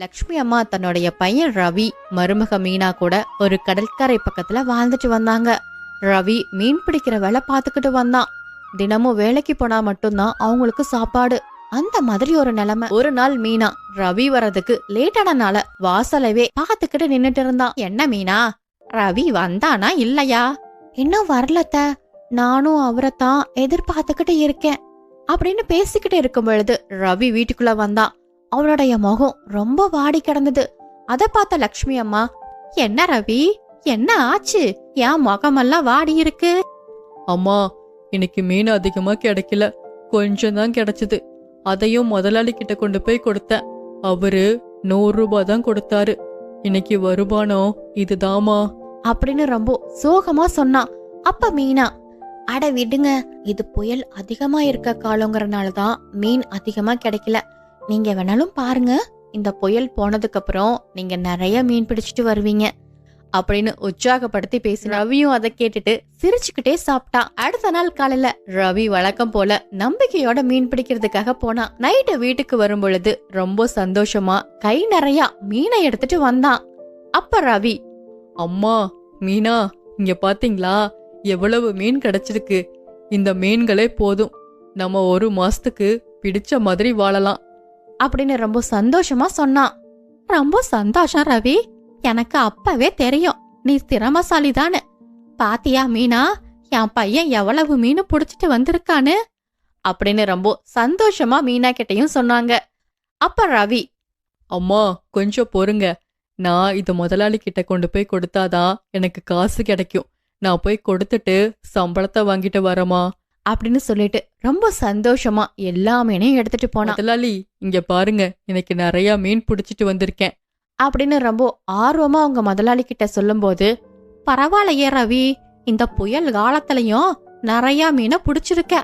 லக்ஷ்மி அம்மா தன்னுடைய பையன் ரவி மருமக மீனா கூட ஒரு கடற்கரை பக்கத்துல வாழ்ந்துட்டு வந்தாங்க. ரவி மீன் பிடிக்கிற வேலை பார்த்துக்கிட்டு வந்தான். தினமும் வேலைக்கு போனா மட்டும்தான் அவங்களுக்கு சாப்பாடு. அந்த மாதிரி ஒரு நிலைமை. ஒரு நாள் மீனா ரவி வர்றதுக்கு லேட்டானனால வாசலவே பார்த்துக்கிட்டு நின்னுட்டு இருந்தான். என்ன மீனா ரவி வந்தானா இல்லையா? இன்னும் வரலத்த. நானும் அவரைத்தான் எதிர்பார்த்துக்கிட்டு இருக்கேன். அப்படின்னு பேசிக்கிட்டு இருக்கும் பொழுது ரவி வீட்டுக்குள்ள வந்தான். அவனுடைய முகம் ரொம்ப வாடி கிடந்தது. அத பார்த்த லக்ஷ்மி அம்மா என்ன ரவி? என்ன ஆச்சு? என் முகமெல்லாம் வாடி இருக்கு. அம்மா இன்னைக்கு மீன் அதிகமா கிடைக்கல. கொஞ்சம் தான் கிடைச்சது. அதையும் முதலாளி கிட்ட கொண்டு போய் கொடுத்தேன். அவரு நூறு ரூபாய் தான் கொடுத்தாரு. இன்னைக்கு வருமானம் இதுதாம்மா. அப்படின்னு ரொம்ப சோகமா சொன்னான் அப்ப மீனா? அட விடுங்க. இது புயல் அதிகமா இருக்க காலங்கிறனால தான் மீன் அதிகமா கிடைக்கல. நீங்க வேணாலும் பாருங்க. இந்த புயல் போனதுக்கு அப்புறம் நீங்க நிறைய மீன் பிடிச்சிட்டு வருவீங்க. அப்படின்னு உற்சாகப்படுத்தி பேசின ரவியும் அதை கேட்டுட்டு சிரிச்சுக்கிட்டே சாப்பிட்டான். அடுத்த நாள் காலையில ரவி வழக்கம் போல நம்பிக்கையோட மீன் பிடிக்கிறதுக்காக போனான் நைட்டு வீட்டுக்கு வரும் பொழுது ரொம்ப சந்தோஷமா கை நிறைய மீனை எடுத்துட்டு வந்தான். அப்ப ரவி அம்மா மீனா இங்க பாத்தீங்களா? எவ்வளவு மீன் கிடைச்சிருக்கு. இந்த மீன்களே போதும். நம்ம ஒரு மாசத்துக்கு பிடிச்ச மாதிரி வாழலாம். அப்படின்னு ரொம்ப சந்தோஷமா சொன்னான் ரொம்ப சந்தோஷம் ரவி. எனக்கு அப்பவே தெரியும். நீ ஸ்திரமசாலி தானு பாத்தியா மீனா? என் பையன் எவ்வளவு மீன் புடிச்சிட்டு வந்திருக்கான்னு? அப்படின்னு ரொம்ப சந்தோஷமா மீனா கிட்டையும் சொன்னாங்க. அப்ப ரவி அம்மா கொஞ்சம் பொறுங்க. நான் இது முதலாளி கிட்ட கொண்டு போய் கொடுத்தாதான் எனக்கு காசு கிடைக்கும். நான் போய் கொடுத்துட்டு சம்பளத்தை வாங்கிட்டு வரமா அப்படின்னு சொல்லிட்டு ரொம்ப சந்தோஷமா எல்லா மீனையும் எடுத்துட்டு போனான். முதலாளி இங்க பாருங்க எனக்கு நிறைய மீன் பிடிச்சிட்டு வந்திருக்கேன். அப்படின்னு ரொம்ப ஆர்வமா அவங்க முதலாளி கிட்ட சொல்லும்போது பரவாயில்லையே ரவி இந்த புயல் காலத்துலயும் நிறைய மீனை புடிச்சிருக்க.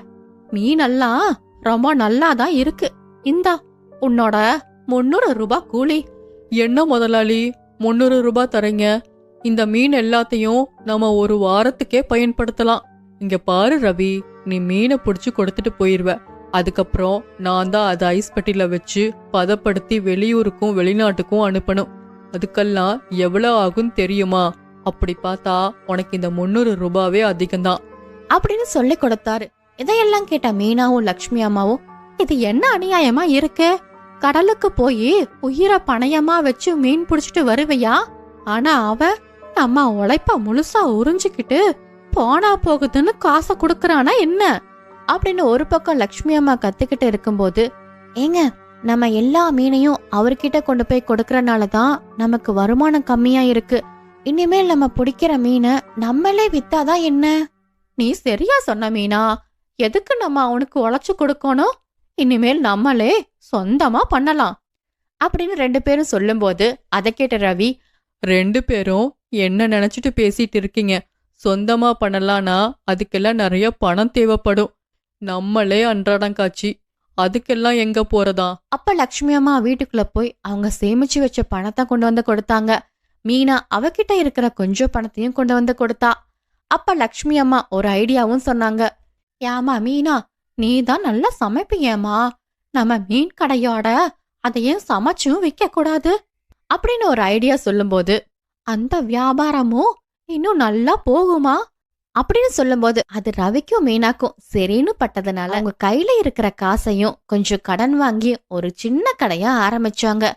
மீனெல்லாம் ரொம்ப நல்லா தான் இருக்கு. இந்தா உன்னோட முன்னூறு ரூபாய் கூலி. என்ன முதலாளி முந்நூறு ரூபாய் தரீங்க. இந்த மீன் எல்லாத்தையும் நம்ம ஒரு வாரத்துக்கே பயன்படுத்தலாம். இங்க பாரு ரவி நீ மீனை புடிச்சு கொடுத்துட்டு போயிருவ. அதுக்கப்புறம் நான் தான் அதை ஐஸ் பெட்டியில வச்சு பதப்படுத்தி வெளியூருக்கும் வெளிநாட்டுக்கும் அனுப்பணும். அதுக்கெல்லாம் எவ்வளவு ஆகும் தெரியுமா? அப்படி பார்த்தா உனக்கு இந்த முந்நூறு ரூபாவே அதிகம்தான். அப்படின்னு சொல்லி கொடுத்தாரு. இதையெல்லாம் கேட்ட மீனாவும் லக்ஷ்மி அம்மாவும் இது என்ன அநியாயமா இருக்கு? கடலுக்கு போய் உயிரை பணயமா வச்சு மீன் புடிச்சிட்டு வருவியா? ஆனா அவ நம்ம உழைப்ப முழுசா உறிஞ்சுக்கிட்டு போனா போகுதுன்னு காசை கொடுக்கறானா என்ன? அப்படின்னு ஒரு பக்கம் லக்ஷ்மி அம்மா கத்துக்கிட்டு இருக்கும்போது ஏங்க நம்ம எல்லா மீனையும் அவர்கிட்ட கொண்டு போய் கொடுக்கறனால தான் நமக்கு வருமானம் கம்மியா இருக்கு. இனிமேல் நம்ம பிடிக்கிற மீனை நம்மளே வித்தாதான் என்ன? நீ சரியா சொன்ன மீனா. எதுக்கு நம்ம அவனுக்கு உழைச்சு கொடுக்கணும்? இனிமேல் நம்மளே சொந்தமா பண்ணலாம். அப்படின்னு ரெண்டு பேரும் சொல்லும்போது அதை கேட்ட ரவி ரெண்டு பேரும் என்ன நினைச்சிட்டு பேசிட்டு இருக்கீங்க? சொந்தமா பண்ணலானா அதுக்கெல்லாம் நிறைய பணம் தேவைப்படும். நம்மளே அன்றாடம் காட்சி. அதுக்கெல்லாம் எங்க போறதா அப்ப லக்ஷ்மி அம்மா வீட்டுக்குள்ள போய் அவங்க சேமிச்சு வச்ச பணத்தை கொண்டு வந்து கொடுத்தாங்க. மீனா அவகிட்ட இருக்கிற கொஞ்சம் பணத்தையும் கொண்டு வந்து கொடுத்தா. அப்ப லக்ஷ்மி அம்மா ஒரு ஐடியாவும் சொன்னாங்க. ஏமா மீனா நீ தான் நல்லா சமைப்பியேம்மா. நம்ம மீன் கடையோட அதையும் சமைச்சும் விற்க கூடாது அப்படின்னு ஒரு ஐடியா சொல்லும்போது அந்த வியாபாரமும் இன்னும் நல்லா போகுமா? அப்படின்னு சொல்லும்போது அது ரவிக்கும் மீனாக்கும் சரின்னு பட்டதுனால அவங்க கையில இருக்கிற காசையும் கொஞ்சம் கடன் வாங்கி ஒரு சின்ன கடையா ஆரம்பிச்சாங்க.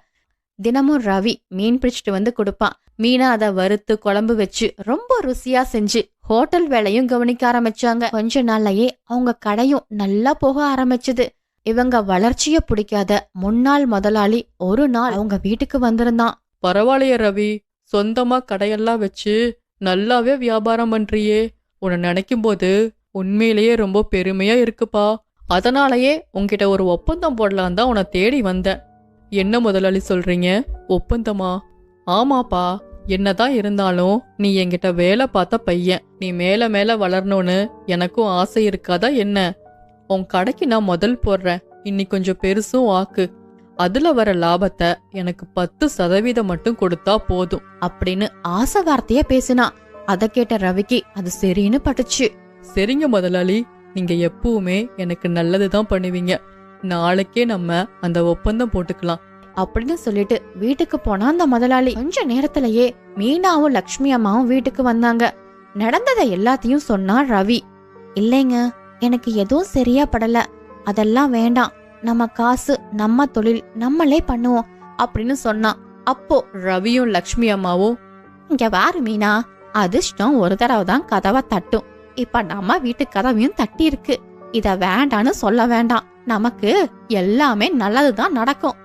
தினமும் ரவி மீன் பிடிச்சிட்டு வந்து கொடுப்பான். மீனா அதை வறுத்து குழம்பு வச்சு ரொம்ப ருசியா செஞ்சு ஹோட்டல் வேலையும் கவனிக்க ஆரம்பிச்சாங்க. கொஞ்ச நாள்லயே அவங்க கடையும் நல்லா போக ஆரம்பிச்சது. இவங்க வளர்ச்சிய பிடிக்காத முன்னாள் முதலாளி ஒரு நாள் அவங்க வீட்டுக்கு வந்திருந்தான். பரவாயில்லையே ரவி. சொந்தமா கடையெல்லாம் வச்சு நல்லாவே வியாபாரம் பண்றியே. உன்னை நினைக்கும் போது உண்மையிலேயே ரொம்ப பெருமையா இருக்குப்பா. அதனாலயே உங்ககிட்ட ஒரு ஒப்பந்தம் போடலான் தான் உன்னை தேடி வந்தேன். என்ன முதலாளி சொல்றீங்க? ஒப்பந்தமா? ஆமாப்பா. என்னதான் இருந்தாலும் நீ என்கிட்ட வேலை பார்த்த பையன். நீ மேல மேல வளரணும்னு எனக்கும் ஆசை இருக்காதா என்ன? உன் கடைக்கு நான் முதல் போடுறேன். இன்னி கொஞ்சம் பெருசும் ஆக்கு அதுல வர லாபத்தை எனக்கு பத்து சதவீதம் மட்டும் கொடுத்தா போதும். அப்படின்னு ஆசை வார்த்தைய பேசினான் அதை கேட்ட ரவிக்கு அது சரின்னு பட்டுச்சு. சரிங்க முதலாளி நீங்க எப்பவுமே எனக்கு நல்லதுதான் பண்ணுவீங்க. நாளைக்கே நம்ம அந்த ஒப்பந்தம் போட்டுக்கலாம். அப்படின்னு சொல்லிட்டு வீட்டுக்கு போனா அந்த முதலாளி கொஞ்ச நேரத்திலேயே மீனாவும் லக்ஷ்மி அம்மாவும் வீட்டுக்கு வந்தாங்க. நடந்ததை எல்லாத்தையும் சொன்னா ரவி. இல்லைங்க எனக்கு எதுவும் சரியா படல. அதெல்லாம் வேண்டாம். நம்ம காசு நம்ம தொழில் நம்மளே பண்ணுவோம் அப்படின்னு சொன்னான். அப்போ ரவியும் லக்ஷ்மி அம்மாவும் இங்க வாரு மீனா அதிர்ஷ்டம் ஒரு தடவை தான் கதவை தட்டும். இப்ப நம்ம வீட்டு கதவையும் தட்டி இருக்கு. இத வேண்டான்னு சொல்ல வேண்டாம். நமக்கு எல்லாமே நல்லதுதான் நடக்கும்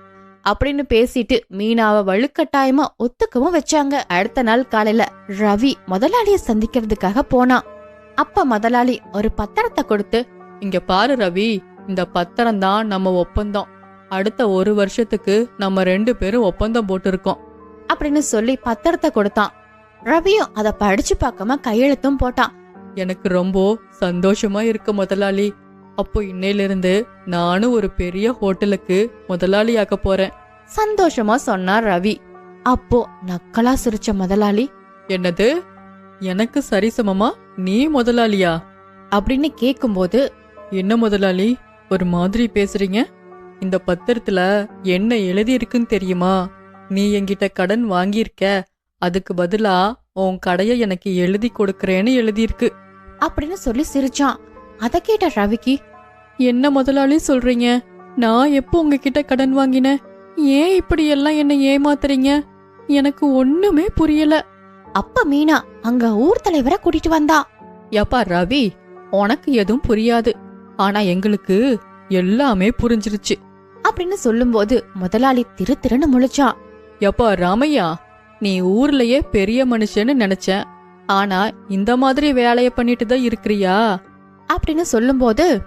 அப்படின்னு பேசிட்டு மீனாவை வலுக்கட்டாயமா ஒத்துக்கவும் வச்சாங்க. அடுத்த நாள் காலையில ரவி முதலாளிய சந்திக்கிறதுக்காக போனான். அப்ப முதலாளி ஒரு பத்திரத்தை கொடுத்து இங்க பாரு ரவி இந்த பத்திரம் தான் நம்ம ஒப்பந்தம். அடுத்த ஒரு வருஷத்துக்கு நம்ம ரெண்டு பேரும் ஒப்பந்தம் போட்டிருக்கோம். அப்படின்னு சொல்லி பத்திரத்தை கொடுத்தான். ரவியும் அத படிச்சு பார்க்காம கையெழுத்தும் போட்டான். எனக்கு ரொம்ப சந்தோஷமா இருக்கு முதலாளி. அப்போ இன்னையிலிருந்து நானும் ஒரு பெரிய ஹோட்டலுக்கு முதலாளியாக்க போறேன். சந்தோஷமா சொன்னார் ரவி. அப்போ நக்கலா சிரிச்ச முதலாளி. என்னது? எனக்கு சரிசமமா? நீ முதலாளியா? அப்படின்னு கேக்கும்போது என்ன முதலாளி? ஒரு மாதிரி பேசுறீங்க? இந்த பத்திரத்துல என்ன எழுதி இருக்குன்னு தெரியுமா? நீ என்கிட்ட கடன் வாங்கியிருக்க. அதுக்கு பதிலா உன் கடைய எனக்கு எழுதி கொடுக்கறேன்னு எழுதியிருக்கு. அப்படின்னு சொல்லி சிரிச்சான். அத கேட்ட ரவிக்கு என்ன முதலாளி சொல்றீங்க? நான் எப்போ உங்ககிட்ட கடன் வாங்கினேன்? ஏன் இப்படி எல்லாம் என்ன ஏமாத்துறீங்க? எனக்கு ஒண்ணுமே புரியல. அப்ப மீனா அங்க ஊர் தலைவரை கூட்டிட்டு வந்தா. யப்பா ரவி உனக்கு எதுவும் புரியாது. ஆனா எங்களுக்கு எல்லாமே புரிஞ்சிருச்சு. அப்படின்னு சொல்லும்போது முதலாளி திரு திருன்னு முழிச்சான் யப்பா ராமையா நீ ஊர்லயே பெரிய மனுஷன்னு நினைச்சேன். ஆனா இந்த மாதிரி வேலைய பண்ணிட்டு தான் இருக்கிறியா? அப்படின்னு சொல்லும்போது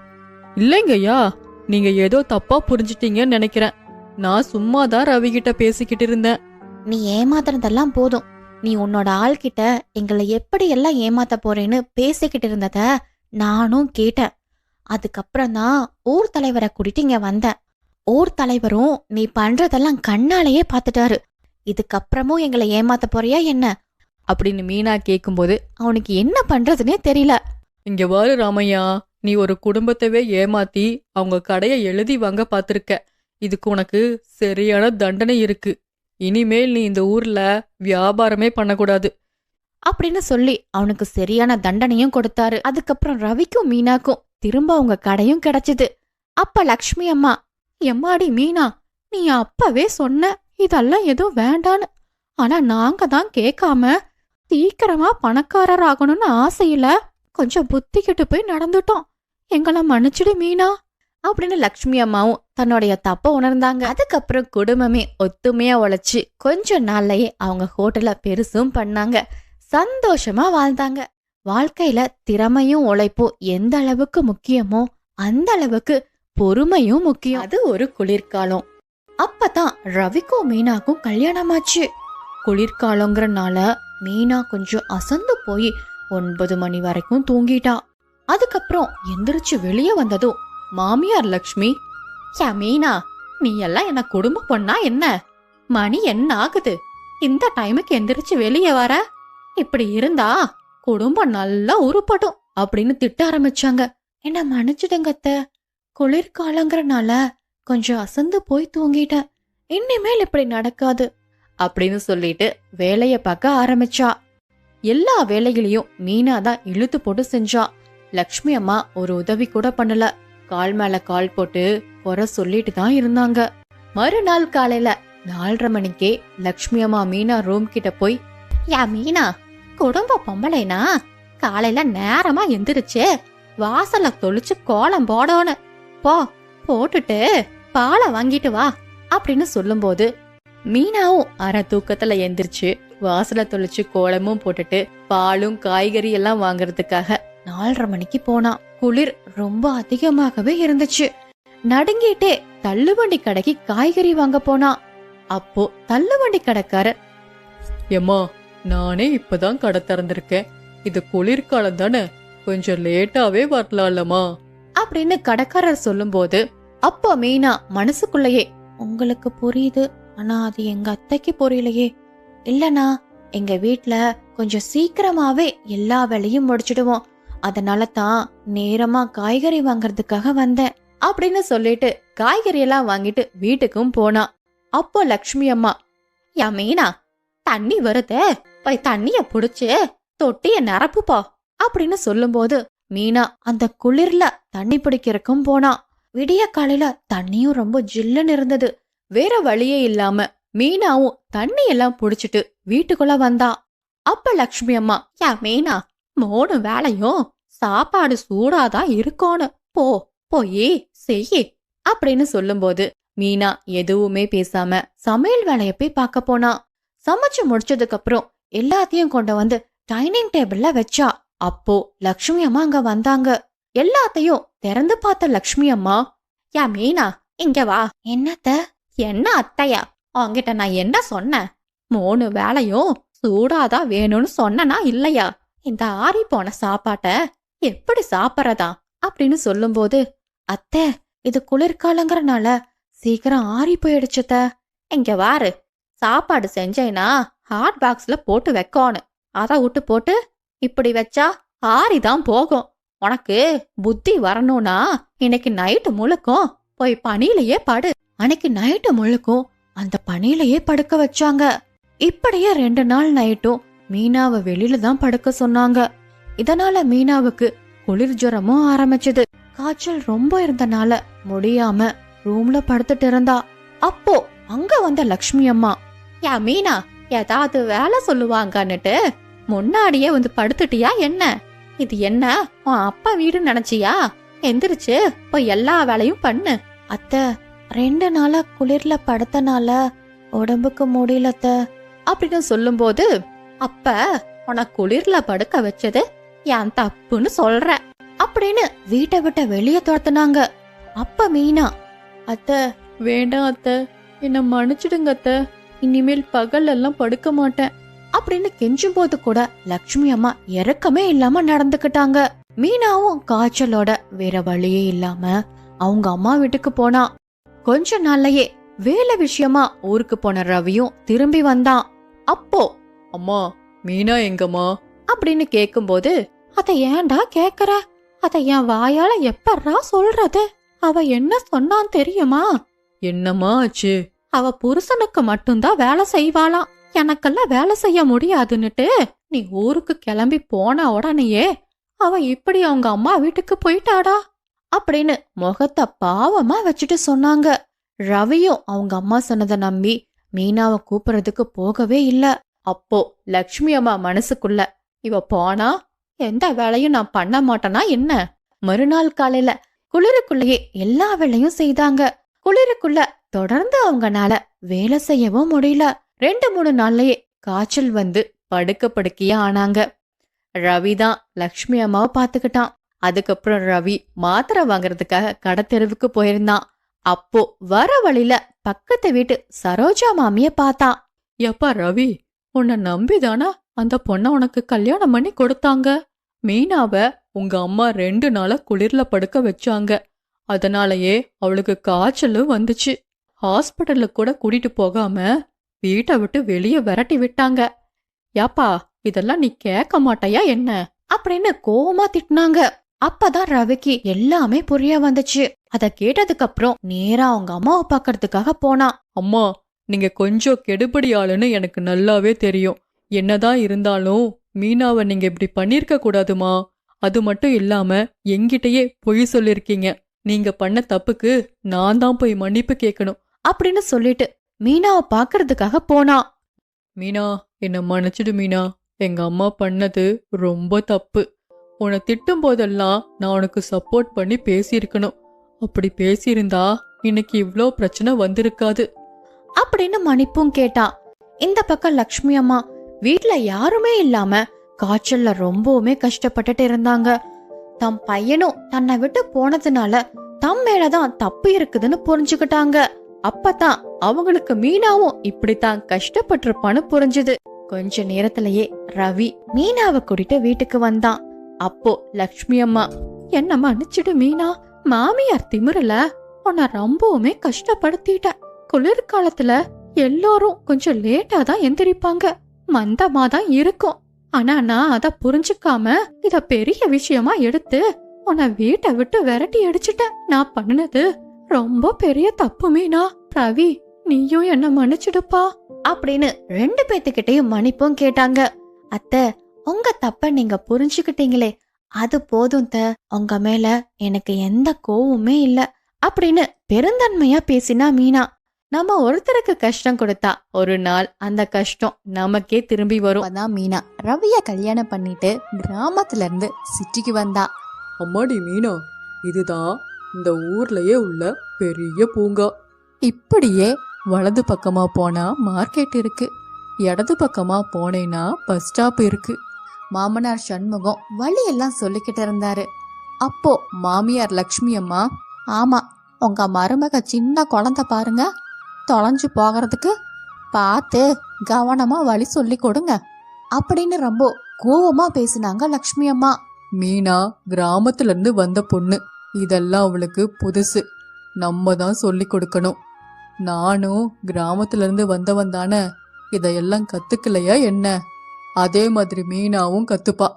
இல்லைங்கய்யா நீங்க ஏதோ தப்பா புரிஞ்சிட்டீங்கன்னு நினைக்கிறேன். நான் சும்மா தான் ரவி கிட்ட பேசிக்கிட்டு இருந்தேன். நீ ஏமாத்துறதெல்லாம் போதும். நீ உன்னோட ஆள்கிட்ட எங்களை எப்படி எல்லாம் ஏமாத்த போறேன்னு பேசிக்கிட்டு இருந்தத நானும் கேட்டேன். அதுக்கப்புறம் தான் ஊர் தலைவரை கூட்டிட்டு இங்க வந்தேன். ஊர் தலைவரும் நீ பண்றதெல்லாம் கண்ணாலேயே பார்த்துட்டாரு. இதுக்கப்புறமும் எங்களை ஏமாத்த போறியா என்ன? அப்படின்னு மீனா கேக்கும்போது அவனுக்கு என்ன பண்றதுனே தெரியல. இங்க வாரு ராமையா. நீ ஒரு குடும்பத்தவே ஏமாத்தி அவங்க கடைய எழுதி வாங்க பாத்திருக்க இதுக்கு உனக்கு சரியான தண்டனை இருக்கு. இனிமேல் நீ இந்த ஊர்ல வியாபாரமே பண்ணக்கூடாது. அப்படின்னு சொல்லி அவனுக்கு சரியான தண்டனையும் கொடுத்தாரு. அதுக்கப்புறம் ரவிக்கும் மீனாக்கும் திரும்ப அவங்க கடையும் கிடைச்சது. அப்ப லக்ஷ்மி அம்மா எம்மாடி மீனா நீ அப்பவே சொன்ன இதெல்லாம் எதுவும் வேண்டான்னு. ஆனா நாங்க தான் கேட்காம சீக்கிரமா பணக்காரர் ஆகணும்னு ஆசையில கொஞ்சம் புத்தி கிட்டு போய் நடந்துட்டோம். எங்களை மன்னிச்சிடு மீனா அப்படின்னு லக்ஷ்மி அம்மாவும் தன்னுடைய தப்ப உணர்ந்தாங்க. அதுக்கப்புறம் குடும்பமே ஒத்துமையா உழைச்சி கொஞ்ச நாள்லயே அவங்க ஹோட்டல பெருசும் பண்ணாங்க. சந்தோஷமா வாழ்ந்தாங்க. வாழ்க்கையில திறமையும் உழைப்பும் எந்த அளவுக்கு முக்கியமோ அந்த அளவுக்கு பொறுமையும் முக்கியம். அது ஒரு குளிர்காலம். அப்பதான் ரவிக்கும் மீனாக்கும் கல்யாணமாச்சு. குளிர்காலங்கிறனால மீனா கொஞ்சம் அசந்து போய் ஒன்பது மணி வரைக்கும் தூங்கிட்டா. அதுக்கப்புறம் எந்திரிச்சு வெளியே வந்ததும் மாமியார் லக்ஷ்மி யா மீனா நீ எல்லாம் என்ன குடும்ப பொண்ணா என்ன? மணி என்ன ஆகுது? இந்த டைமுக்கு எந்திரிச்சு வெளியே வர? இப்படி இருந்தா குடும்பம் நல்லா உருப்படும் அப்படின்னு திட்ட ஆரம்பிச்சாங்க. என்ன மன்னிச்சிடுங்க அத்தை. குளிர்காலங்கிறனால கொஞ்சம் அசந்து போய் தூங்கிட்டேன். இனிமேல் இப்படி நடக்காது அப்படின்னு சொல்லிட்டு வேலைய பார்க்க ஆரம்பிச்சா. எல்லா வேலைகளையும் மீனா தான் இழுத்து போட்டு செஞ்சா. லக்ஷ்மி அம்மா ஒரு உதவி கூட பண்ணல. கால் மேல கால் போட்டு குறை சொல்லிட்டு தான் இருந்தாங்க. மறுநாள் காலையில நாலரை மணிக்கே லக்ஷ்மி அம்மா மீனா ரூம் கிட்ட போய் யா மீனா குடும்ப பொம்பளைனா? காலையில நேரமா எந்திரிச்சு வாசல்ல தொளிச்சு கோலம் போடணும் போ போட்டுட்டு பாலை வாங்கிட்டு வா அப்படின்னு சொல்லும்போது மீனாவும் அரை தூக்கத்துல எந்திரிச்சு வாசல தொளிச்சு கோலமும் போட்டுட்டு பாலும் காய்கறி எல்லாம் வாங்குறதுக்காக நாலரை மணிக்கு போனா குளிர் ரொம்ப அதிகமாகவே இருந்துச்சு. நடுங்கிட்டே தள்ளுவண்டி கடைக்கு காய்கறி வாங்க போனா. அப்போ தள்ளுவண்டி கடைக்காரர் ஏமா நானே இப்பதான் கடை திறந்திருக்கேன். இது குளிர்காலம் தானே. கொஞ்சம் லேட்டாவே வரலாம்லமா அப்படின்னு கடைக்காரர் சொல்லும்போது அப்போ மீனா மனசுக்குள்ளேயே உங்களுக்கு புரியுது ஆனா அது எங்க அத்தைக்கு புரியலையே. இல்லனா எங்க வீட்ல கொஞ்சம் சீக்கிரமாவே எல்லா வேலையும் முடிச்சிடுவோம். அதனால தான் நேரமா காய்கறி வாங்குறதுக்காக வந்தேன் அப்படின்னு சொல்லிட்டு காய்கறி எல்லாம் வாங்கிட்டு வீட்டுக்கும் போனா. அப்போ லக்ஷ்மி அம்மா யா மீனா தண்ணி வருதே. போய் தண்ணிய புடிச்சு தொட்டிய நிரப்புப்பா அப்படின்னு சொல்லும்போது மீனா அந்த குளிர்ல தண்ணி பிடிக்கிறக்கும் போனா. விடிய காலையில தண்ணியும் ரொம்ப ஜில்லுன்னு இருந்தது. வேற வழியே இல்லாம மீனாவும் தண்ணி எல்லாம் புடிச்சிட்டு வீட்டுக்குள்ள வந்தா. அப்ப லக்ஷ்மி அம்மா யா மீனா மூணு வேலையும் சாப்பாடு சூடாதான் இருக்கணும் போ போயே செய்யி அப்படின்னு சொல்லும்போது மீனா எதுவுமே பேசாம சமையல் வேலைய போய் பார்க்க போனா. சமைச்சு முடிச்சதுக்கு அப்புறம் எல்லாத்தையும் கொண்டு வந்து டைனிங் டேபிள்ல வச்சா. அப்போ லக்ஷ்மி அம்மா அங்க வந்தாங்க. எல்லாத்தையும் திறந்து பார்த்த லக்ஷ்மி அம்மா யா மீனா இங்க வா. என்னத்த? என்ன அத்தையா? உன்கிட்ட நான் என்ன சொன்னேன்? மூணு வேலையும் சூடாதான் வேணும்னு சொன்னனா இல்லையா? இந்த ஆறி போன சாப்பாட்ட எப்படி சாப்பிட்றதா? அப்படின்னு சொல்லும்போது அத்தை இது குளிர்காலங்கிறனால சீக்கிரம் ஆறி போயிடுச்சுத்த. இங்க வாரு சாப்பாடு செஞ்சேனா ஹாட் பாக்ஸ்ல போட்டு வைக்கணும். அதை விட்டு போட்டு இப்படி வச்சா ஆறிதான் போகும். உனக்கு புத்தி வரணும்னா இன்னைக்கு நைட்டு முழுக்கும் போய் பனியிலேயே படு. அன்னைக்கு நைட்டு முழுக்கும் அந்த பனியிலேயே படுக்க வச்சாங்க. இப்படியே ரெண்டு நாள் நைட்டும் மீனாவை வெளியில தான் படுக்க சொன்னாங்க. இதனால மீனாவுக்கு குளிர் ஜுரமும் ஆரம்பிச்சது. காய்ச்சல் ரொம்ப இருந்தனால முடியாம ரூம்ல படுத்துட்டு இருந்தா. அப்போ அங்க வந்த லக்ஷ்மி அம்மா யா மீனா ஏதாவது வேலை சொல்லுவாங்கன்னுட்டு முன்னாடியே வந்து படுத்துட்டியா என்ன? இது என்ன? உன் அப்பா வீடு நினைச்சியா? எந்திரிச்சு போய் எல்லா வேலையும் பண்ணு. அத்தை ரெண்டு நாளா குளிர்ல படுத்தனால உடம்புக்கு முடியலத்த அப்படின்னு சொல்லும்போது அப்ப உனக்கு குளிர்ல படுக்க வச்சது என் தப்புன்னு சொல்ற அப்படின்னு வீட்டை விட்ட வெளியே துரத்துனாங்க. அப்ப மீனா அத்தை வேண்டாம் அத்த என்ன மன்னிச்சிடுங்க அத்தை இனிமேல் பகல் எல்லாம் படுக்க மாட்டேன். அப்படின்னு கெஞ்சும் போது கூட லக்ஷ்மி அம்மா இறக்கமே இல்லாம நடந்துக்கிட்டாங்க. மீனாவும் காய்ச்சலோட வேற வழியே இல்லாம அவங்க அம்மா வீட்டுக்கு போனா. கொஞ்ச நாள்லயே வேலை விஷயமா ஊருக்கு போன ரவியும் திரும்பி வந்தான். அப்போ அம்மா மீனா எங்கம்மா? அப்படின்னு கேக்கும்போது அத ஏன்டா கேக்குற? அத என் வாயால எப்பறா சொல்றது? அவ என்ன சொன்னான் தெரியுமா? என்னம்மா ஆச்சு? அவ புருஷனுக்கு மட்டும்தான் வேலை செய்வாளாம். எனக்கெல்லாம் வேலை செய்ய முடியாதுன்னுட்டு நீ ஊருக்கு கிளம்பி போன உடனேயே அவ இப்படி அவங்க அம்மா வீட்டுக்கு போயிட்டாடா அப்படின்னு முகத்தை பாவமா வச்சுட்டு சொன்னாங்க. ரவியும் அவங்க அம்மா சொன்னதை நம்பி மீனாவை கூப்பிடுறதுக்கு போகவே இல்ல. அப்போ லக்ஷ்மி அம்மா மனசுக்குள்ள இவ போனா எந்த வேலையும் நான் பண்ண மாட்டேனா என்ன? மறுநாள் காலையில குளிருக்குள்ளேயே எல்லா வேலையும் செய்தாங்க. குளிருக்குள்ள தொடர்ந்து அவங்கனால வேலை செய்யவும் முடியல. ரெண்டு மூணு நாள்லயே காய்ச்சல் வந்து படுக்க படுக்கையா ஆனாங்க. ரவி தான் லக்ஷ்மி அம்மாவை பாத்துக்கிட்டான் அதுக்கப்புறம் ரவி மாத்திரை வாங்குறதுக்காக கடத்தெருவுக்கு போயிருந்தான். அப்போ வர வழியில பக்கத்து வீட்டு சரோஜா மாமிய பார்த்தான். எப்பா ரவி உன்னை நம்பிதானா? அந்த பொண்ணை உனக்கு கல்யாணம் பண்ணி கொடுத்தாங்க. மீனாவ உங்க அம்மா ரெண்டு நாளா குளிர்ல படுக்க வச்சாங்க. அதனாலயே அவளுக்கு காய்ச்சலும் வந்துச்சு. ஹாஸ்பிட்டல்ல கூட கூட்டிட்டு போகாம வீட்டை விட்டு வெளியே விரட்டி விட்டாங்க. யாப்பா இதெல்லாம் நீ கேட்க மாட்டையா என்ன? அப்படின்னு கோவமா திட்டினாங்க. அப்பதான் ரவிக்கு எல்லாமே புரிய வந்துச்சு. அத கேட்டதுக்கு அப்புறம் நேரா அவங்க அம்மாவை பாக்கறதுக்காக போனான் அம்மா நீங்க கொஞ்சம் கெடுபடி ஆளுன்னு எனக்கு நல்லாவே தெரியும். என்னதான் இருந்தாலும் மீனாவை நீங்க இப்படி பண்ணிருக்க கூடாதுமா. அது மட்டும் இல்லாம என்கிட்டயே பொய் சொல்லிருக்கீங்க. நீங்க பண்ண தப்புக்கு நான் தான் போய் மன்னிப்பு கேட்கணும் அப்படின்னு சொல்லிட்டு மீனாவை பாக்குறதுக்காக போனா. மீனா என்ன மன்னிச்சிடு மீனா. எங்க அம்மா பண்ணது ரொம்ப தப்பு. உன்னை திட்டும் போதெல்லாம் நான் உனக்கு சப்போர்ட் பண்ணி பேசியிருக்கணும். அப்படி பேசியிருந்தா இன்னைக்கு இவ்ளோ பிரச்சனை வந்திருக்காது. அப்படின்னு மன்னிப்பும் கேட்டா. இந்த பக்கம் லக்ஷ்மி அம்மா வீட்ல யாருமே இல்லாம காய்ச்சல்ல ரொம்பவுமே கஷ்டப்பட்டுட்டு இருந்தாங்க. தம் பையனும் தன்னை விட்டு போனதுனால தம் மேலதான் தப்பு இருக்குதுன்னு புரிஞ்சுக்கிட்டாங்க. அப்பதான் அவங்களுக்கு மீனாவும் இப்படித்தான் கஷ்டப்பட்டிருப்பான்னு புரிஞ்சுது. கொஞ்ச நேரத்திலேயே ரவி மீனாவை கூட்டிட்டு வீட்டுக்கு வந்தான். அப்போ லக்ஷ்மி அம்மா என்ன மன்னிச்சிடு மீனா? மாமியார் திமிரல? உன்னை ரொம்பவுமே கஷ்டப்படுத்திட்ட. குளிர்காலத்துல எல்லாரும் கொஞ்சம் லேட்டா தான் எந்திரிப்பாங்க. மந்தமா தான் இருக்கும். ஆனா நான் அத புரிஞ்சுக்காம இத பெரிய விஷயமா எடுத்து உன்னை வீட்டை விட்டு விரட்டி அடிச்சிட்டேன். நான் பண்ணுனது ரொம்ப பெரிய தப்பு மீனா. ரவி நீயும் என்ன மன்னிச்சிடுப்பா? அப்படின்னு ரெண்டு பேத்துக்கிட்டையும் மன்னிப்பும் கேட்டாங்க. அத்தை உங்க தப்ப நீங்க புரிஞ்சுக்கிட்டீங்களே. அது போதும் த உங்க மேல எனக்கு எந்த கோவமே இல்ல. அப்படின்னு பெருந்தன்மையா பேசினா மீனா. நம்ம ஒருத்தருக்கு கஷ்டம் கொடுத்தா ஒரு நாள் அந்த கஷ்டம் நமக்கே திரும்பி வரும். அப்பதான் மீனா ரவிய கல்யாணம் பண்ணிட்டு கிராமத்துல இருந்து சிட்டிக்கு வந்தா. அம்மாடி மீனா இதுதான் இந்த ஊர்லயே உள்ள பெரிய பூங்கா. இப்படியே வலது பக்கமா போனா மார்க்கெட் இருக்கு. இடது பக்கமா போனேன்னா பஸ் ஸ்டாப் இருக்கு. மாமனார் சண்முகம் வழியெல்லாம் சொல்லிக்கிட்டு இருந்தாரு. அப்போ மாமியார் லக்ஷ்மி அம்மா ஆமா உங்க மருமக சின்ன குழந்தை பாருங்க தொலைஞ்சு போகிறதுக்கு பார்த்து கவனமா வழி சொல்லி கொடுங்க. அப்படின்னு ரொம்ப கோவமா பேசினாங்க லக்ஷ்மி அம்மா. மீனா கிராமத்துல இருந்து வந்த பொண்ணு. இதெல்லாம் அவளுக்கு புதுசு. நம்ம தான் சொல்லி கொடுக்கணும். நானும் கிராமத்துல இருந்து வந்தவன் தானே. இதையெல்லாம் கத்துக்கலையா என்ன? அதே மாதிரி மீனாவும் கத்துப்பா.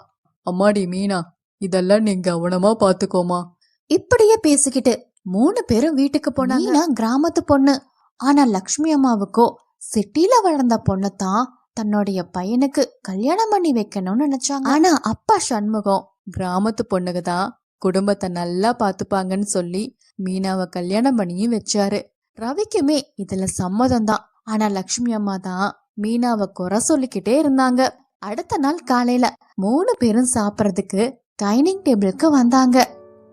அம்மாடி மீனா இதெல்லாம் நீ கவனமா பாத்துக்கோமா. இப்படியே பேசிக்கிட்டு மூணு பேரும் வீட்டுக்கு போனாங்க. கிராமத்து பொண்ணு. ஆனால் லக்ஷ்மி அம்மாவுக்கோ சிட்டியில வளர்ந்த பொண்ணு தான் தன்னுடைய பையனுக்கு கல்யாணம் பண்ணி வைக்கணும்னு நினைச்சாங்க. ஆனா அப்பா சண்முகம் கிராமத்து பொண்ணுக்கு தான் குடும்பத்தை நல்லா பாத்துப்பாங்கன்னு சொல்லி மீனாவை கல்யாணம் பண்ணியும் வச்சாரு. ரவிக்குமே இதுல சம்மதம் தான் ஆனா லக்ஷ்மி அம்மா தான் மீனாவை குறை சொல்லிக்கிட்டே இருந்தாங்க. அடுத்த நாள் காலையில மூணு பேரும் சாப்பிடறதுக்கு டைனிங் டேபிளுக்கு வந்தாங்க.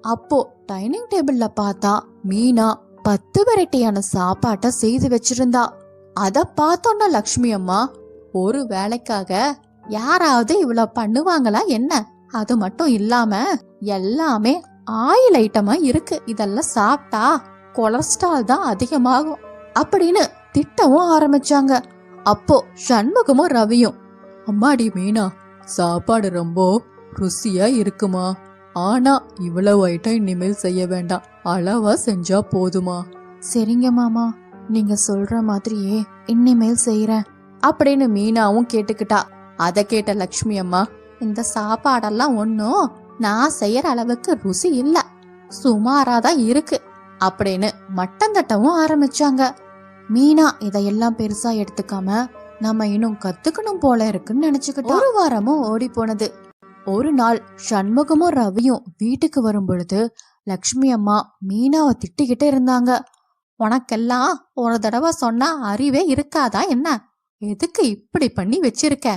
அப்போ டைனிங் டேபிள்ல பார்த்தா மீனா பத்து வெரைட்டியான சாப்பாட்டை செய்து வச்சிருந்தா. அத பார்த்தோன்னா லக்ஷ்மி அம்மா ஒரு வேலைக்காக யாராவது இவ்வளவு பண்ணுவாங்களா என்ன? அது மட்டும் இல்லாம எல்லாமே ஆயில் ஐட்டமா இருக்கு. இதெல்லாம் சாப்பிட்டா கொலஸ்ட்ரால் தான் அதிகமாகும். அப்படின்னு திட்டவும் ஆரம்பிச்சாங்க. அப்போ சண்முகமும் ரவியும் அம்மாடி மீனா சாப்பாடு ரொம்ப ருசியா இருக்குமா? ஆனா இவ்வளவு ஐட்டம் இனிமேல் செய்ய வேண்டாம். அளவா செஞ்சா போதுமா? சரிங்க மாமா நீங்க சொல்ற மாதிரியே இனிமேல் செய்யறேன் அப்படின்னு மீனாவும் கேட்டுக்கிட்டா. அத கேட்ட லக்ஷ்மி அம்மா இந்த சாப்பாடெல்லாம் ஒன்னும் நான் செய்யற அளவுக்கு ருசி இல்ல சுமாராதான் இருக்கு அப்படின்னு மட்டம் தட்டவும் ஆரம்பிச்சாங்க. மீனா இதையெல்லாம் பெருசா எடுத்துக்காம நம்ம இன்னும் கத்துக்கணும் போல இருக்குன்னு நினைச்சுக்கிட்டு. ஒரு வாரமும் ஓடி போனது ஒரு நாள் சண்முகமும் ரவியும் வீட்டுக்கு வரும் பொழுது லக்ஷ்மி அம்மா மீனாவை திட்டிக்கிட்டே இருந்தாங்க. உனக்கெல்லாம் ஒரு தடவை சொன்னா அறிவே இருக்காதா என்ன? எதுக்கு இப்படி பண்ணி வச்சிருக்க?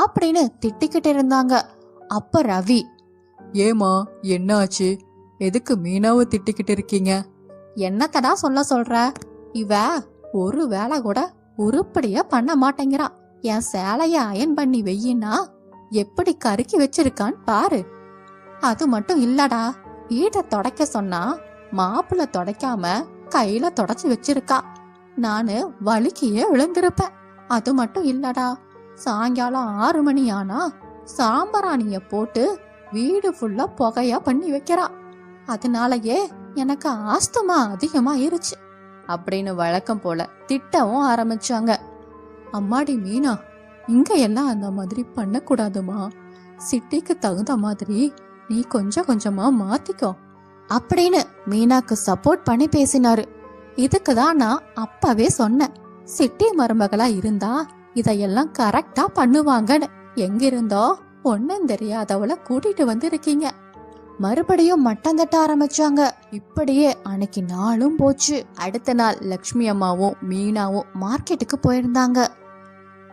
அப்படின்னு திட்டிக்கிட்டு இருந்தாங்க. அப்ப ரவி ஏமா என்ன ஆச்சு எதுக்கு மீனாவை திட்டிக்கிட்டு இருக்கீங்க? என்னத்தடா சொல்ல சொல்ற? இவ ஒரு வேலை கூட உருப்படியா பண்ண மாட்டேங்கிறா. என் சேலைய அயன் பண்ணி வெயின்னா எப்படி கருக்கி வச்சிருக்கான்னு பாரு. அது மட்டும் இல்லடா. வீட்டை தொடக்க சொன்னா மாப்பிள்ள தொடக்காம கையில தொடச்சு வச்சிருக்கா. நானு வலிக்கியே விழுந்திருப்பேன். அது மட்டும் இல்லடா. சாயங்காலம் ஆறு மணி ஆனா சாம்பராணிய போட்டு வீடு ஃபுல்லா புகையா பண்ணி வைக்கிறா. அதனாலயே எனக்கு ஆஸ்துமா அதிகமாயிருச்சு. அப்படின்னு வழக்கம் போல திட்டவும் ஆரம்பிச்சாங்க. அம்மாடி மீனா இங்க எல்லாம் அந்த மாதிரி பண்ணக்கூடாதுமா? சிட்டிக்கு தகுந்த மாதிரி நீ கொஞ்சம் கொஞ்சமா மாத்திக்கோ. அப்படின்னு மீனாக்கு சப்போர்ட் பண்ணி பேசினாரு. இதுக்கு தான் நான் அப்பவே சொன்னேன். சிட்டி மருமகளா இருந்தா இதையெல்லாம் கரெக்டா பண்ணுவாங்கன்னு. எங்க இருந்தோ ஒன்னும் தெரியாதவள கூட்டிட்டு வந்து இருக்கீங்க மறுபடியும் மட்டம் தட்ட ஆரம்பிச்சாங்க. இப்படியே அன்னைக்கு நாளும் போச்சு. அடுத்த நாள் லக்ஷ்மி அம்மாவும் மீனாவும் மார்க்கெட்டுக்கு போயிருந்தாங்க.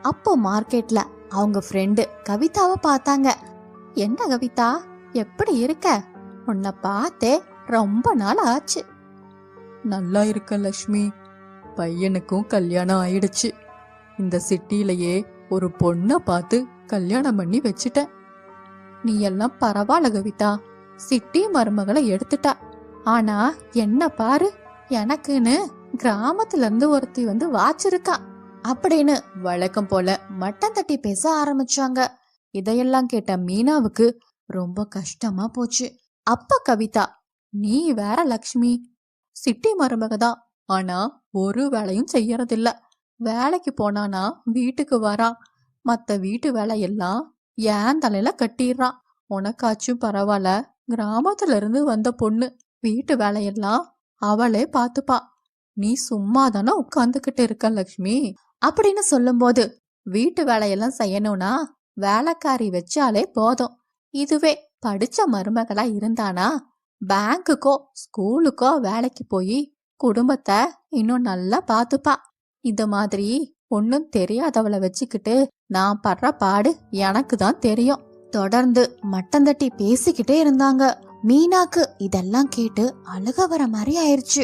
அப்போ மார்க்கெட்ல அவங்க ஃப்ரெண்டு கவிதாவை பார்த்தாங்க. என்ன கவிதா? எப்படி இருக்க? உன்னை பார்த்தே ரொம்ப நாள் ஆச்சு. நல்லா இருக்க லக்ஷ்மி. பையனுக்கும் கல்யாணம் ஆயிடுச்சு. இந்த சிட்டிலேயே ஒரு பொண்ணை பார்த்து கல்யாணம் பண்ணி வச்சிட்டேன். நீ எல்லாம் பரவாயில்ல கவிதா. சிட்டி மருமகளை எடுத்துட்டா. ஆனா என்ன பாரு எனக்குன்னு கிராமத்துல இருந்து ஒருத்தி வந்து வாச்சிருக்கா. அப்படின்னு வழக்கம் போல மட்டம் தட்டி பேச ஆரம்பிச்சாங்க. இதையெல்லாம் கேட்ட மீனாவுக்கு ரொம்ப கஷ்டமா போச்சு. அப்ப கவிதா நீ வேற லக்ஷ்மி. சிட்டி மருமக தான். ஆனா ஒரு வேலையும் செய்யறதில்ல. வேலைக்கு போனானா வீட்டுக்கு வரா. மத்த வீட்டு வேலையெல்லாம் ஏன் தலையில கட்டிடுறான் உனக்காச்சும் பரவாயில்ல. கிராமத்துல இருந்து வந்த பொண்ணு. வீட்டு வேலையெல்லாம் அவளே பாத்துப்பா. நீ சும்மா தானே உட்காந்துக்கிட்டு இருக்க லக்ஷ்மி? அப்படின்னு சொல்லும்போது வீட்டு வேலையெல்லாம் செய்யணும்னா வேலைக்காரி வச்சாலே போதும். இதுவே படிச்ச மருமகளா இருந்தானா? பேங்க்குக்கோ ஸ்கூலுக்கோ வேலைக்கு போய் குடும்பத்தை இன்னும் நல்லா பாத்துப்பா. இந்த மாதிரி ஒன்னும் தெரியாதவளை வச்சுக்கிட்டு நான் படுற பாடு எனக்கு தான் தெரியும். தொடர்ந்து மட்டம் தட்டி பேசிக்கிட்டே இருந்தாங்க. மீனாக்கு இதெல்லாம் கேட்டு அழுக வர மாதிரி ஆயிடுச்சு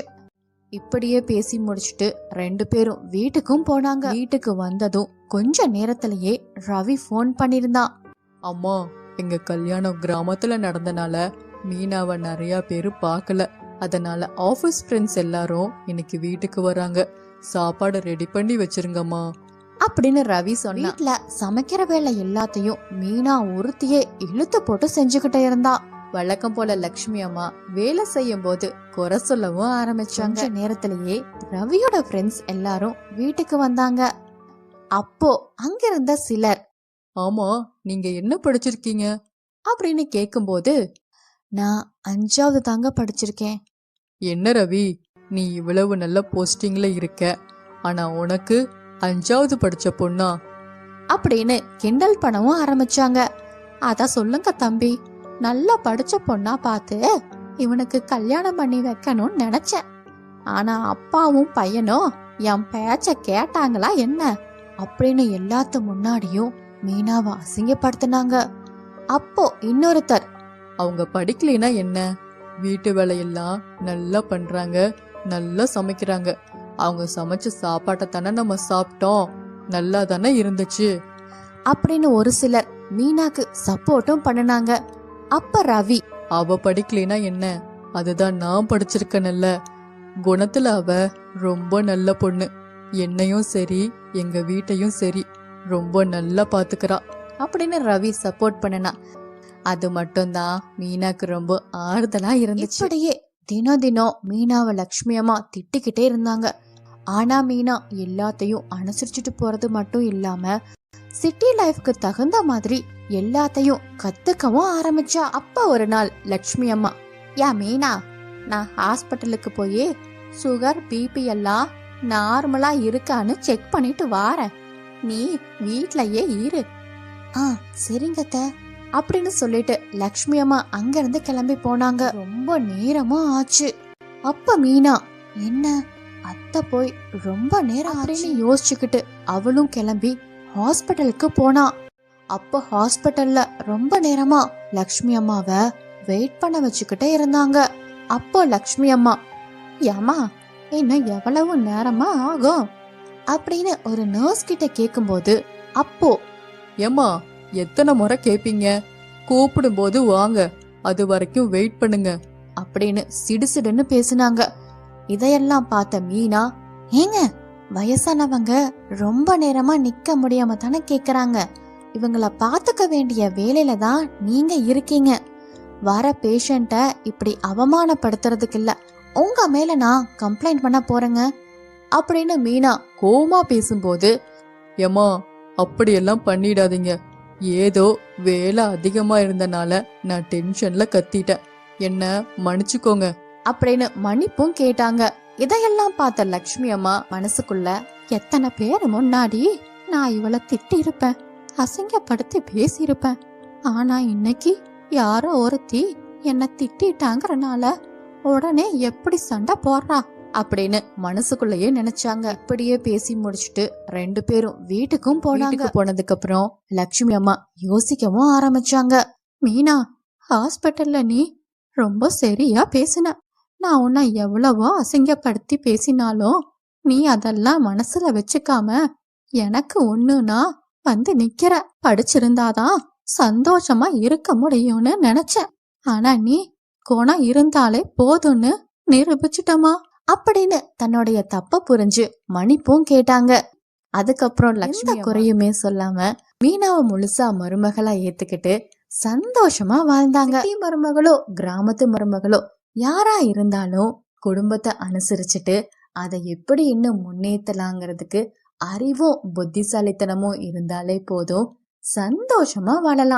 இப்படியே பேசி முடிச்சுட்டு ரெண்டு பேரும் வீட்டுக்கும் போனாங்க. வீட்டுக்கு வந்ததும் கொஞ்ச நேரத்திலேயே ரவி ஃபோன் பண்ணிருந்தான் அம்மா எங்க கல்யாணம் கிராமத்துல நடந்தனால மீனாவை நிறைய பேர் பார்க்கல. அதனால ஆபீஸ் ஃப்ரெண்ட்ஸ் எல்லாரும் இன்னைக்கு வீட்டுக்கு வராங்க. சாப்பாடு ரெடி பண்ணி வச்சிருங்கம்மா. அப்படின்னு ரவி சொன்னா வீட்ல சமைக்கிற வேலை எல்லாத்தையும் மீனா ஒருத்தியே இழுத்து போட்டு செஞ்சுக்கிட்டே இருந்தா. வழக்கம் போல லக்ஷ்மி அம்மா வேலை செய்யும் போது குறை சொல்லவும் ஆரம்பிச்சாங்க. நேரத்திலேயே ரவியோட ஃப்ரெண்ட்ஸ் எல்லாரும் வீட்டுக்கு வந்தாங்க. அப்போ அங்கிருந்த சிலர் ஆமா நீங்க என்ன படிச்சிருக்கீங்க? அப்படின்னு கேக்கும்போது நான் அஞ்சாவது தாங்க படிச்சிருக்கேன். என்ன ரவி நீ இவ்வளவு நல்ல போஸ்டிங்ல இருக்க. ஆனா உனக்கு அஞ்சாவது படிச்ச பொண்ணா? அப்படின்னு கிண்டல் பண்ணவும் ஆரம்பிச்சாங்க. அத சொல்லுங்க தம்பி நல்லா படிச்ச பொண்ணா பார்த்து இவனுக்கு கல்யாணம் பண்ணி வைக்கணும்னு நினைச்சேன். ஆனா அப்பாவும் பையனும் என் பேச்ச கேட்டாங்களா என்ன? அப்படின்னு எல்லாத்து முன்னாடியும் மீனாவை அசிங்கப்படுத்தினாங்க. அப்போ இன்னொருத்தர் அவங்க படிக்கலைன்னா என்ன? வீட்டு வேலையெல்லாம் நல்லா பண்றாங்க நல்லா சமைக்கிறாங்க. அவங்க சமைச்ச சாப்பாட்டை தானே நம்ம சாப்பிட்டோம் நல்லா தானே இருந்துச்சு. அப்படின்னு ஒரு சிலர் மீனாக்கு சப்போர்ட்டும் பண்ணுனாங்க. அப்ப ரவி அவ படிக்கலைன்னா என்ன? அதுதான் நான் படிச்சிருக்கேன்ல. குணத்துல அவ ரொம்ப நல்ல பொண்ணு. என்னையும் சரி எங்க வீட்டையும் சரி. ரொம்ப நல்லா பார்த்துக்கிறா அப்படின்னு ரவி சப்போர்ட் பண்ணனா. அது மட்டும்தான் மீனாக்கு ரொம்ப ஆறுதலா இருந்துச்சு. அப்படியே தினம் தினம் மீனாவை லக்ஷ்மி அம்மா திட்டிக்கிட்டே இருந்தாங்க. ஆனா மீனா எல்லாத்தையும் அனுசரிச்சுட்டு போறது மட்டும் இல்லாம சிட்டி லைஃப்க்கு தகுந்த மாதிரி எல்லாத்தையும் கத்துக்கவும் ஆரம்பிச்சா. அப்ப ஒரு நாள் லக்ஷ்மி அம்மா யா மீனா நான் ஹாஸ்பிட்டலுக்கு போய் சுகர் பிபி எல்லாம் நார்மலா இருக்கான்னு செக் பண்ணிட்டு வாரேன். நீ வீட்லயே இரு. ஆ சரிங்கத்தை அப்படின்னு சொல்லிட்டு லக்ஷ்மி அம்மா அங்கிருந்து கிளம்பி போனாங்க. ரொம்ப நேரமா ஆச்சு. அப்ப மீனா என்ன? அத்தை போய் ரொம்ப நேரம் அப்படின்னு யோசிச்சுக்கிட்டு அவளும் கிளம்பி ஹாஸ்பிட்டலுக்கு போனா. அப்ப ஹாஸ்பிட்டல்ல ரொம்ப நேரமா லக்ஷ்மி அம்மாவை வெயிட் பண்ண வச்சுக்கிட்டே இருந்தாங்க. அப்போ லக்ஷ்மி அம்மா ஏமா இன்னும் எவ்வளவு நேரமா ஆகும்? அப்படின்னு ஒரு நர்ஸ் கிட்ட கேக்கும்போது அப்போ? ஏம்மா எத்தனை முறை கேப்பீங்க? கூப்பிடும்போது வாங்க அது வரைக்கும் வெயிட் பண்ணுங்க. அப்படின்னு சிடுசிடுன்னு பேசினாங்க. இதையெல்லாம் பார்த்த மீனா ஏங்க வயசானவங்க ரொம்ப நேரமா நிக்க முடியாம தானே கேக்குறாங்க. இவங்கள பாத்துக்க வேண்டிய வேலையில தான் நீங்க இருக்கீங்க. வர பேஷண்ட்ட இப்படி அவமானப்படுத்துறதுக்கு இல்ல. உங்க மேல நான் கம்ப்ளைண்ட் பண்ண போறேங்க. அப்படின்னு மீனா கோமா பேசும்போது ஏமா அப்படியெல்லாம் பண்ணிடாதீங்க. ஏதோ வேலை அதிகமா இருந்தனால நான் டென்ஷன்ல கத்திட்டேன். என்ன மன்னிச்சுக்கோங்க. அப்படின்னு மன்னிப்பும் கேட்டாங்க. இதையெல்லாம் பார்த்த லக்ஷ்மி அம்மா மனசுக்குள்ள எத்தனை பேர் முன்னாடி நான் இவளை திட்டி இருப்பேன் அசிங்கப்படுத்தி பேசியிருப்பேன். ஆனா இன்னைக்கு யாரோ ஒருத்தி என்னை திட்டிட்டாங்கறனால உடனே எப்படி சண்டை போடுறா? அப்படின்னு மனசுக்குள்ளேயே நினைச்சாங்க. இப்படியே பேசி முடிச்சுட்டு ரெண்டு பேரும் வீட்டுக்கும் போனாங்க. போனதுக்கு அப்புறம் லக்ஷ்மி அம்மா யோசிக்கவும் ஆரம்பிச்சாங்க. மீனா ஹாஸ்பிட்டல்ல நீ ரொம்ப சரியா பேசின. நான் உன்னை எவ்வளவோ அசிங்கப்படுத்தி பேசினாலும் நீ அதெல்லாம் மனசுல வச்சுக்காம எனக்கு ஒண்ணுனா வந்து நிக்கிற. படிச்சிருந்தாதான் சந்தோஷமா இருக்க முடியும்னு நினைச்சேன். ஆனா நீ குணம் இருந்தாலே போதும்னு நிரூபிச்சிட்டமா அப்படின்னு தன்னுடைய தப்ப புரிஞ்சு மன்னிப்பும் கேட்டாங்க. அதுக்கப்புறம் லக்ஷ்மி குறையுமே சொல்லாம மீனாவை முழுசா மருமகளா ஏத்துக்கிட்டு சந்தோஷமா வாழ்ந்தாங்க. மருமகளோ கிராமத்து மருமகளோ யாரா இருந்தாலும் குடும்பத்தை அனுசரிச்சுட்டு அதை எப்படி இன்னும் முன்னேற்றலாங்கிறதுக்கு அறிவும் புத்திசாலித்தனமும் இருந்தாலே போதும். சந்தோஷமா வாழலாம்.